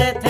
সাথে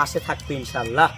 পাশে থাকবে ইনশাল্লাহ